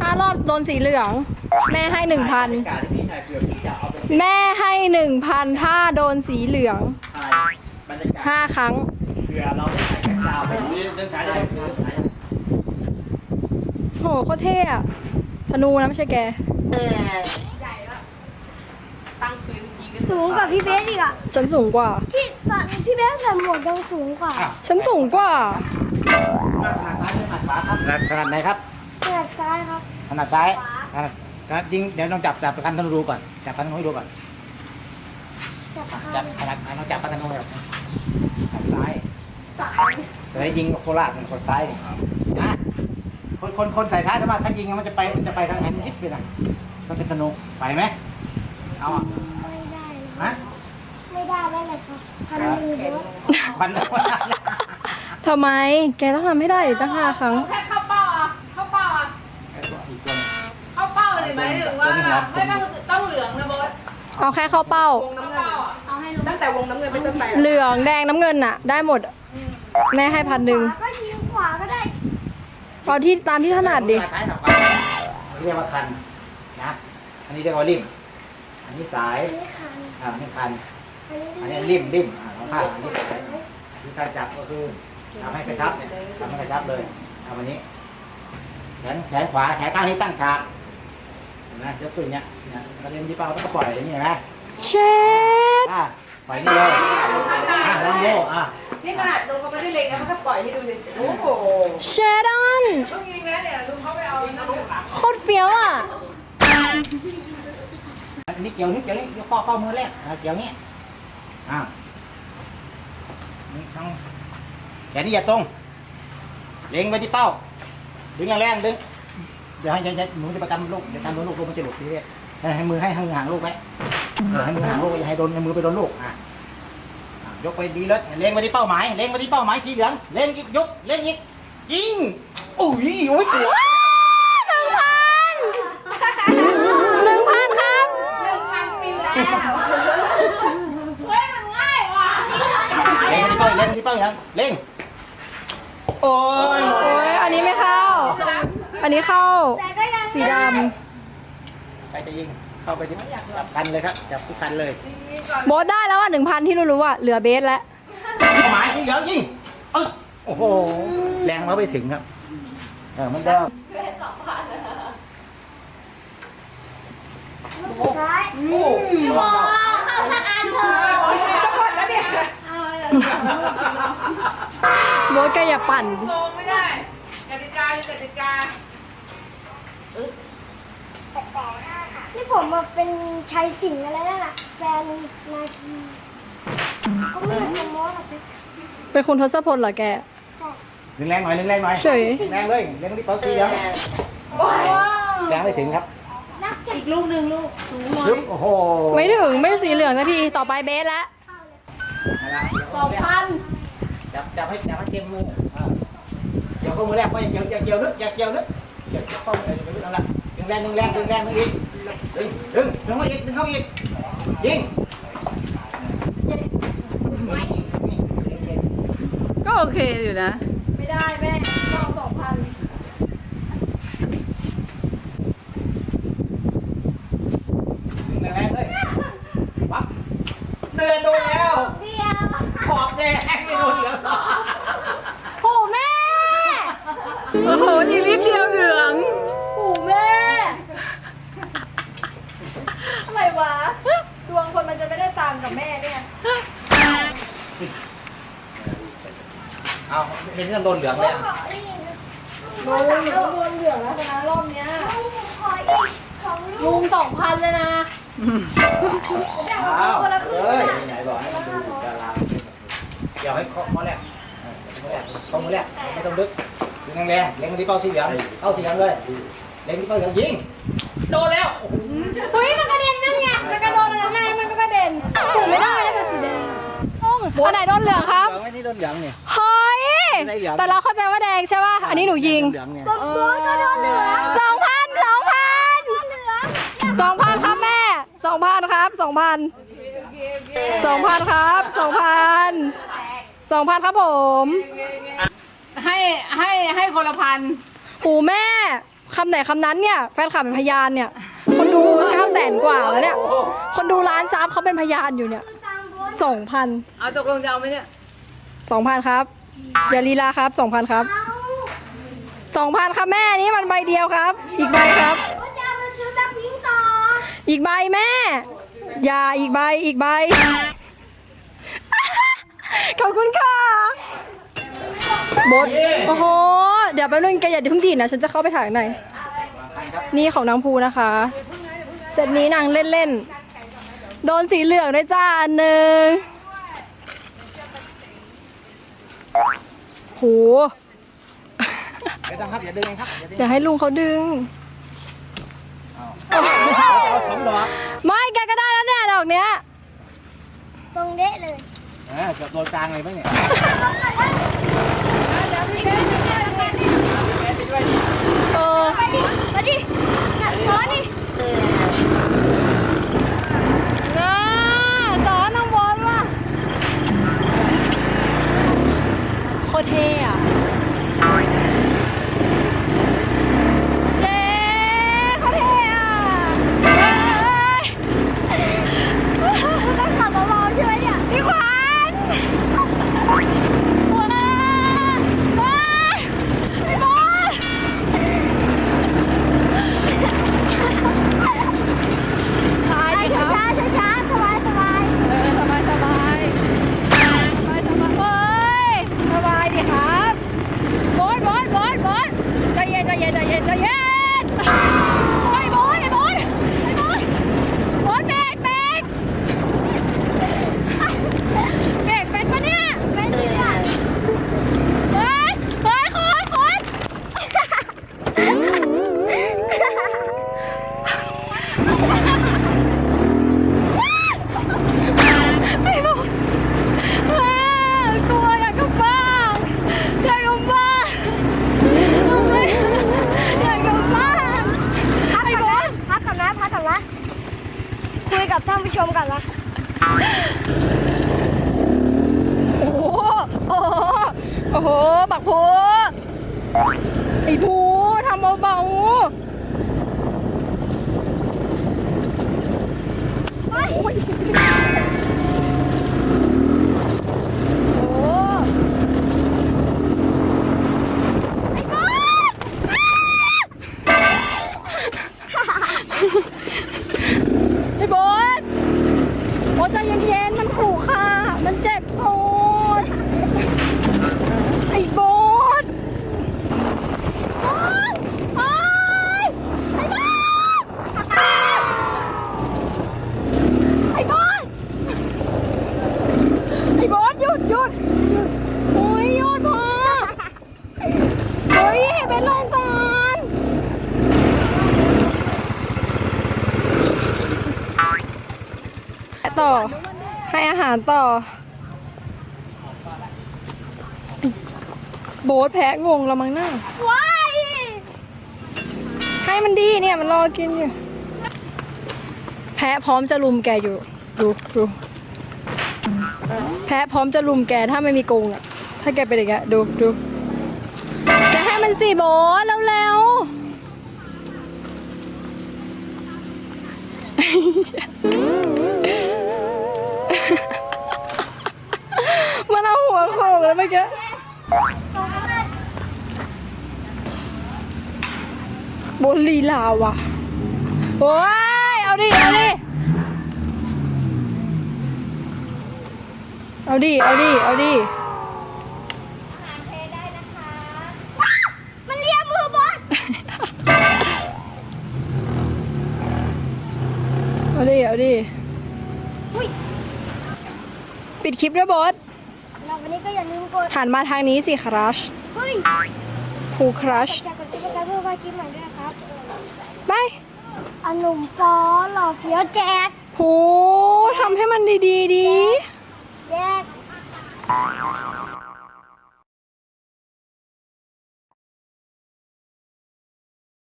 ห้ารอบโดนสีเหลือง แม่ให้หนึ่งพันบรรยากาศที่พี่ถ่ายเผื่อพี่จะเอาไปแม่ให้หนึ่งพันถ้าโดนสีเหลืองถ่ายบรรยากาศห้าครั้งเผื่อเราได้ถ่ายแบ็คกราวด์ไปเดินสายได้เดินสายโหโคตรเท่อะธนูนะไม่ใช่แก สูงกว่าพี่เบสอีกอะ ฉันสูงกว่า ที่ตอนพี่เบสใส่หมวกยังสูงกว่า ฉันสูงกว่า ถนัดซ้ายหรือถนัดขวาครับถนัดถนัดไหนครับขนาดซ้ายครับถนัดซ้ายถนัดครับยิงเดี๋ยวลองจับจับคันธนูดูก่อนจับคันธนูให้ดูก่อนจับจัขาบถนัดลองจับคันธนูแบบถนัดซ้ายเดี๋ยวให้ยิงโคราชเป็นคนซ้ายนี่นะคนคนคนใส่ซ้ายแต่ว่าถ้ายิงมันจะไปมันจะไปทางไหนนิดไปนะมันเป็นธนูไปไหมเอาอะไม่ได้ฮะไม่ได้ได้เลยครับพันมือเยอะ พันธนูทำไม แกต้องทำให้ได้ตั้งห้าครั้ง แค่ ไหมายถึงว่าไม่ต้องต้องเหลืองนะบอสเอาแค่เข้าเป้า วงน้ำเงินเอาให้ตั้งแต่วงน้ำเงินเป็นต้นไปเหลืองแดงน้ำเงินน่ะ ได้หมด แม่ให้พันหนึ่งขวาก็ยิงขวาก็ได้เอาที่ตามที่ถนัดดิ ซ้ายหน่อยเรียกว่าคันนะ อันนี้เรียกว่าริม อันนี้สาย อันนี้คันอ่าอันนี้คัน อันนี้อันนี้ริมริมอ่าของข้างอันนี้สายที่การจับก็คือทำให้กระชับเนี่ยทำให้กระชับเลยทำอันนี้ แขนแขนขวาแขนข้างนี้ตั้งฉาก เห็นไหมยกขึ้นเนี่ยเนี่ยประเด็นที่เป้าต้องปล่อยอย่างนี้เห็นไหมเช็ดอ่าปล่อยนี่เลยอ่าลองโย่อ่านี่ขนาดดูเขาไม่ได้เล็งนะเขาก็ปล่อยให้ดูเฉยๆโอ้โหเชดอนต้องยิงนะเดี๋ยวดูเขาไปเอาน้ำเหลืองโคตรเฟี้ยวอะอันนี้เกี่ยวนี่เกี่ยวนี่ข้อข้อมือแรกอ่าเกี่ยวนี้อ่านี่ทั้งแขนนี่อย่าตรง เล็งไปที่เป้า ดึงแรงๆดึง เดี๋ยวให้ให้ให้หนูจะประกันลูกเดี๋ยวการโดนลูกลูกมันจะหลุดทีเดียวให้ให้มือให้ให้ห่างลูกไว้เออให้มือห่างลูกอย่าให้โดนให้มือไปโดนลูกอะอะยกไปดีเลยเล็งไปที่เป้าหมายเล็งไปที่เป้าหมายสีเหลืองเล็งอีกยกเล็งอีกยิงอุ้ยโอ้ยกลัวหนึ่งพันหนึ่งพันครับหนึ่งพันปิวแล้วเฮ้ยมันง่ายว่ะเล็งไปที่เป้าเล็งไปที่เป้าอย่างนั้นเล็งโอ้ยโอ้ยอันนี้ไม่เข้า อันนี้เข้าแต่ก็ยังสีดใครจะยิงเข้าไปที่จับคันเลยครับจับที่คันเลยำโบสได้แล้วอะหนึ่งพันที่รู้ๆอะเหลือเบสแล้วเป้าหมายสีเหลืองยิงเอ้ยโอ้โหแรงมาไปถึงครับเออมันเดิมซ้ายว้าวเข้าสักอันเถอะจะหมดแล้วเนี่ย โบสแกอย่าปั่นโกงไม่ได้กติกาคือกติกา นี่ผมมาเป็นชายสิงห์อะไรนั่นแหละแฟนนาคีเขาไม่อยากทำมอสหรอกเป็นเป็นคุณทศพลเหรอแก ดึงแรงหน่อยดึงแรงหน่อยเฉย ดึงแรงเลยเล็งที่เป้าสีเหลืองแรงไม่ถึงครับนักเก็บอีกลูกหนึ่งลูกซึบโอ้โหไม่ถึงไม่สีเหลืองสักทีต่อไปเบสแล้วนั่นละสองพันจับจับให้จับให้เต็มมืออ่าเกี่ยวข้อมือแรกไปอย่าเกี่ยวอย่าเกี่ยวลึกอย่าเกี่ยวลึก เก็บเข้าไปนั่นแหละดึงแรงดึงแรงดึงแรงดึงอีกดึงดึงดึงเข้าอีกดึงเข้าอีกยิงก็โอเคอยู่นะ ไม่ได้แม่ต้องสองพันดึงแรงเลยปั๊บเดินโดนแล้วขอบแดงไม่โดนเหลือง โหแม่ โอ้โหทีนิดเดียวเหลืองโหแม่ อะไรวะ ดวงคนมันจะไม่ได้ตามกับแม่เนี่ยเอาเป็นเรื่องโดนเหลืองเลยขออีกโดนเหลืองโดนเหลืองแล้วนะรอบเนี้ยขออีกสองลูลุกงสองพันเลยนะแต่ว่าคนละครึ่งเฮ้ยนะไหนบอกให้มันดูดาราเดี๋ยวให้ข้อข้อแรกข้อมือแรกไม่ต้องดึก ดึงแรงๆเล็งมาที่เป้าสีเหลืองเป้าสีเหลืองเลยเล็งที่เป้าเหลืองยิงโดนแล้วโอ้โหเฮ้ยมันกระเด็นนั่นไงมันกระโดดแล้วไงมันก็กระเด็นถูกไม่ได้นะแต่สีแดงอันไหนโดนเหลืองครับไม่นี่โดนเหลืองนี่เฮ้ยได้เหลืองแต่เราเข้าใจว่าแดงใช่ป่ะอันนี้หนูยิงเหลืองเนี่ยตัวตัวก็โดนเหลืองสองพันสองพันเหลืองสองพันครับแม่สองพันครับสองพันสองพันครับสองพันสองพันครับผม ให้ให้ให้คนละพันหูแม่คำไหนคำนั้นเนี่ย แฟนคลับเป็นพยานเนี่ย คนดูเก้าแสนกว่าแล้วเนี่ย คนดูล้านซับเขาเป็นพยานอยู่เนี่ยสองพันเอาตกลงจะเอาไหมเนี่ยสองพันครับ อย่าลีลาครับสองพันครับเอาสองพันครับแม่นี่มันใบเดียวครับ อีกใบครับ ก็จะเอาไปซื้อแบ็คพิงค์ต่ออีกใบแม่ อย่าอีกใบอีกใบ ขอบคุณค่ะ บดโอ้โห เดี๋ยวแป๊บนึงแกอย่าเพิ่งดีดนะ ฉันจะเข้าไปถ่ายข้างในนี่ของนางภูนะคะ เซตนี้นางเล่นๆ โดนสีเหลืองด้วยจ้าอันหนึ่งโหไม่ต้องครับอย่าดึงครับอย่าดึงอย่าให้ลุงเขาดึง เอาสองดอกไม่แกก็ได้แล้วเนี่ยดอกเนี้ย ตรงเด๊ะเลย เออเกือบโดนกลางเลยมั้งเนี่ย เออมาดิมาดิน่ะซ้อนดิ น่าสอนน้องบอลว่ะโคตรเท่อะเจ๊โคตรเท่อะเฮ้ย ต้องขับเบาๆใช่ไหมเนี่ย พี่ขวัญว้าวว้าวพี่บอลตาย ไป ดิครับ ช้าๆช้าๆสบายสบาย เออสบายสบายสบายสบายเฮ้ยสบายดิครับบอสบอสบอสบอ สใจเย็นใจเย็นใจเย็นใจเย็นไอ้บอสไอ้บอสไอ้บอสบอสเบรกเบรกเบรกเป็นปะเนี่ย เป็นเนี่ย เฮ้ยเฮ้ยคนคนไอ้บอสอ่ากลัวอยากกลับบ้านอยากกลับบ้านทำไมอยากกลับบ้าน พักก่ อนนะพักก่อนนะพันนะคุยกับท่านผู้ชมก่อนนะโอ้โหโอ้โหโอ้โหบักโพไอ้ภูทำเบาๆโอ้โหไอ้บอสโอ้ใจเย็นๆ มันขู่ค่ะ มันเจ็บปวดไอ้บอสโอ๊ยโอ๊ยไอ้บอสไอ้บอส ไอ้บอสหยุดหยุดหยุดโอ้ยหยุดพอเฮ้ ยให้เป็นลงก่อนต่อ ให้อาหารต่อไอ้โบ๊ทแพ้งงแล้วมั้งน่าว้ายให้มันดีเนี่ยมันรอกินอยู่ แพ้พร้อมจะลุมแกอยู่ ดูดูแพ้พร้อมจะลุมแกถ้าไม่มีกรงอะ ถ้าแกเป็นอย่างเงี้ยดูดูแกให้ มันสีโบทแล้วแล้วมันเอาหัวโขกแล้วเมื่อกี้ตรงนั้นเลยโบทลีลาว่ะโอ้ยเอาดิ เอาดิ เอาดิ เอาดิ เอาดิ ดิเอาดิอุ้ยปิดคลิปด้วยโบอสแล้ววันนี้ก็อย่าลืมกดหันมาทางนี้สิครัชเฮ้ยผูครัชกดแชร์กดซิปกดไลค์เพื่อว่าคลิปใหม่ด้วยนะครับไปอันหนุ่มฟอหล่อเฟี้ยวแจ็คโหทำให้มันดีๆดีแจ็ค